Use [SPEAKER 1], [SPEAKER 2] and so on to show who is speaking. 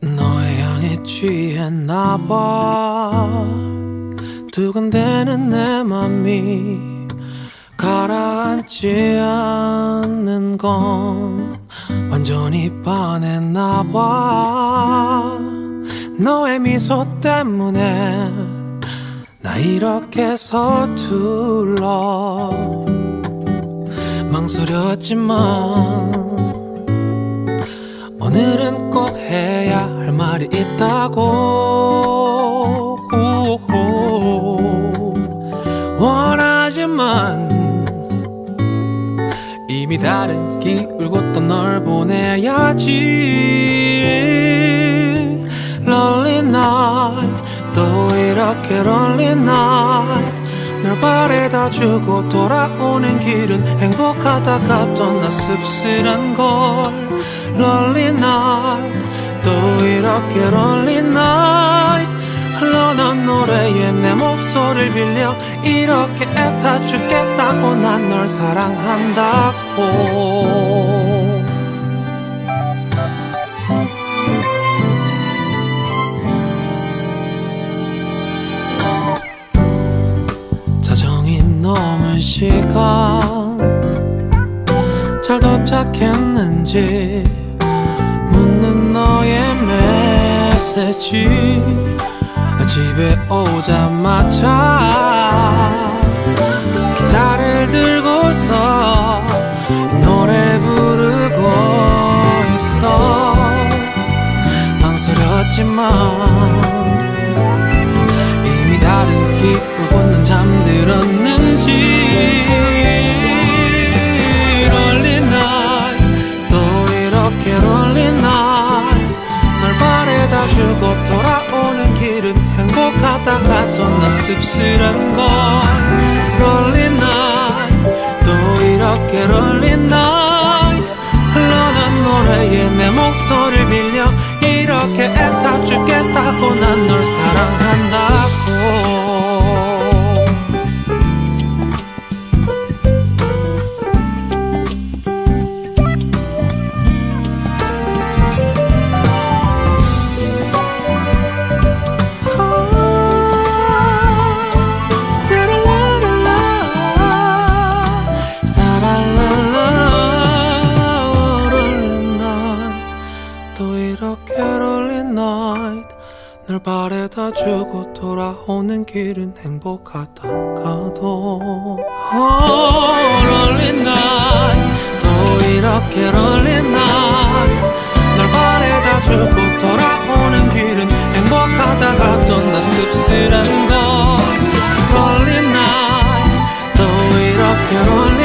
[SPEAKER 1] 너의 향에 취했나봐. 두근대는 내 맘이 가라앉지 않는 건 완전히 반했나봐. 너의 미소 때문에 나 이렇게 서툴러 망설였지만 오늘은 꼭 해야 할 말이 있다고. 원하지만 이미 다른 길 울고 또널 보내야지. Lonely night 또 이렇게 lonely night. 널 바래다 주고 돌아오는 길은 행복하다가 또나 씁쓸한 걸 Lonely night. 또 이렇게 lonely night. 흘러난 노래에 내 목소리를 빌려 이렇게 애타 죽겠다고 난 널 사랑한다고. 자정이 넘은 시간 잘 도착했는지 묻는 너의 메시지. 집에 오자마자 기타를 들고서 주고 돌아오는 길은 행복하다가 또나 씁쓸한 걸. Lonely night 또 이렇게 Lonely night. 흘러난 노래에 내 목소리를 빌려 이렇게 애타 죽겠 night. 널 바래다 주고 돌아오는 길은 행복하다가도. oh, lonely night 또 이렇게 lonely night 널 바래다 주고 돌아오는 길은 행복하다가 또 나 씁쓸한 걸. lonely night 또 이렇게 lonely